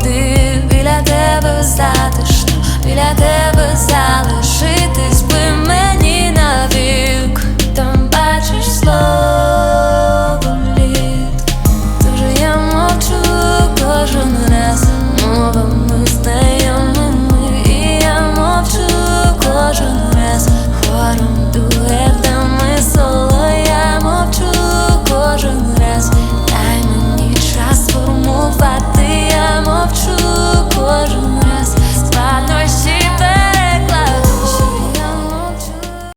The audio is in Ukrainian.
пригоди біля тебе затишно, біля тебе залишитись.